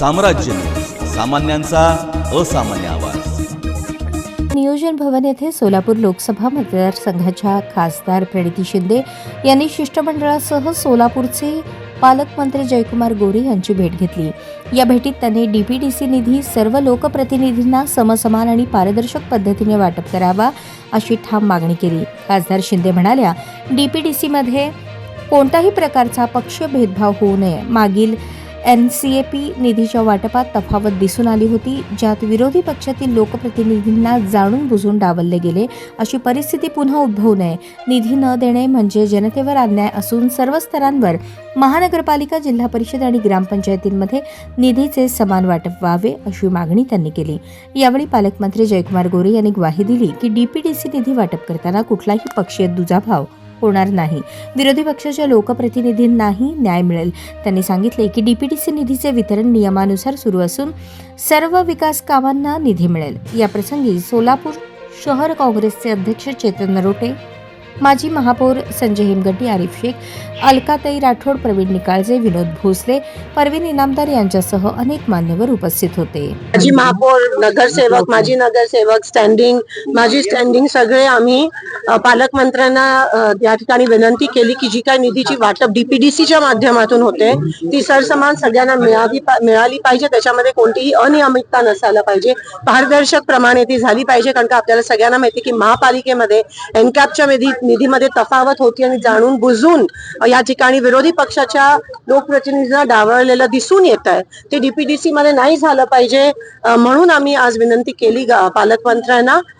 साम्राज्य. सामान्यांचा असामान्य आवाज. नियोजन भवन येथे सोलापूर लोकसभा मतदारसंघाच्या खासदार प्रणिती शिंदे यांनी शिष्टमंडळासह सोलापूरचे पालकमंत्री जयकुमार गोरे यांची भेट घेतली. या भेटीत त्यांनी डीपीडीसी निधी सर्व लोकप्रतिनिधींना समसमान आणि पारदर्शक पद्धतीने वाटप करावा अशी ठाम मागणी केली. खासदार शिंदे म्हणाल्या डीपीडीसीमध्ये कोणत्याही प्रकारचा पक्ष भेदभाव होऊ नये. मागील एन सी ए पी निधीच्या वाटपात तफावत दिसून आली होती ज्यात विरोधी पक्षातील लोकप्रतिनिधींना जाणून बुजून डावलले गेले. अशी परिस्थिती पुन्हा उद्भवू नये. निधी न देणे म्हणजे जनतेवर अन्याय असून सर्व स्तरांवर महानगरपालिका जिल्हा परिषद आणि ग्रामपंचायतींमध्ये निधीचे समान वाटप व्हावे अशी मागणी त्यांनी केली. यावेळी पालकमंत्री जयकुमार गोरे यांनी ग्वाही दिली की डीपीडीसी निधी वाटप करताना कुठलाही पक्षीय दुजाभाव होणार नाही. विरोधी पक्षाच्या लोकप्रतिनिधींनाही न्याय मिळेल. त्यांनी सांगितले की डीपीटीसी निधीचे वितरण नियमानुसार सुरू असून सर्व विकास कामांना निधी मिळेल. याप्रसंगी सोलापूर शहर काँग्रेसचे अध्यक्ष चेतन नरोटे माजी महापौर संजय हिमगड्डी आरिफ शेख अलकाताई राठोड प्रवीण निकाळजे विनोद भोसले परवीन इनामदार यांच्यासह अनेक मान्यवर उपस्थित होते. माजी महापौर नगरसेवक माजी नगरसेवक स्टँडिंग माजी स्टँडिंग सगळे आम्ही पालकमंत्र्यांना या ठिकाणी विनंती केली की जी काय निधीची वाटप डीपीडीसीच्या माध्यमातून होते ती सरसमान सगळ्यांना मिळावी मिळाली पाहिजे. त्याच्यामध्ये कोणतीही अनियमितता नसायला पाहिजे. पारदर्शक प्रमाणे ती झाली पाहिजे कारण का आपल्याला सगळ्यांना माहिती की महापालिकेमध्ये एनकॅपच्या निधी निधीमध्ये तफावत होती आणि जाणून बुजून या ठिकाणी विरोधी पक्षाच्या लोकप्रतिनिधींना डावळलेलं दिसून येत आहे. ते डीपीडीसी मध्ये नाही झालं पाहिजे म्हणून आम्ही आज विनंती केली पालकमंत्र्यांना.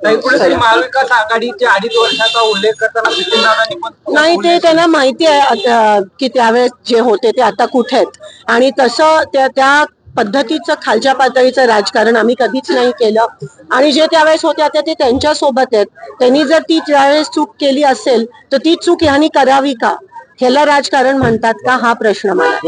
महाविकास आघाडीच्या अडीच वर्षाचा उल्लेख करताना पण नाही ते त्यांना माहिती आहे की त्यावेळेस जे होते ते आता कुठे आहेत. आणि तसं त्या त्या पद्धतीचं खालच्या पातळीचं राजकारण आम्ही कधीच नाही केलं. आणि जे त्यावेळेस होते आता ते त्यांच्यासोबत आहेत. त्यांनी जर ती त्यावेळेस चूक केली असेल तर ती चूक ह्यांनी करावी का? ह्याला राजकारण म्हणतात का? हा प्रश्न मला.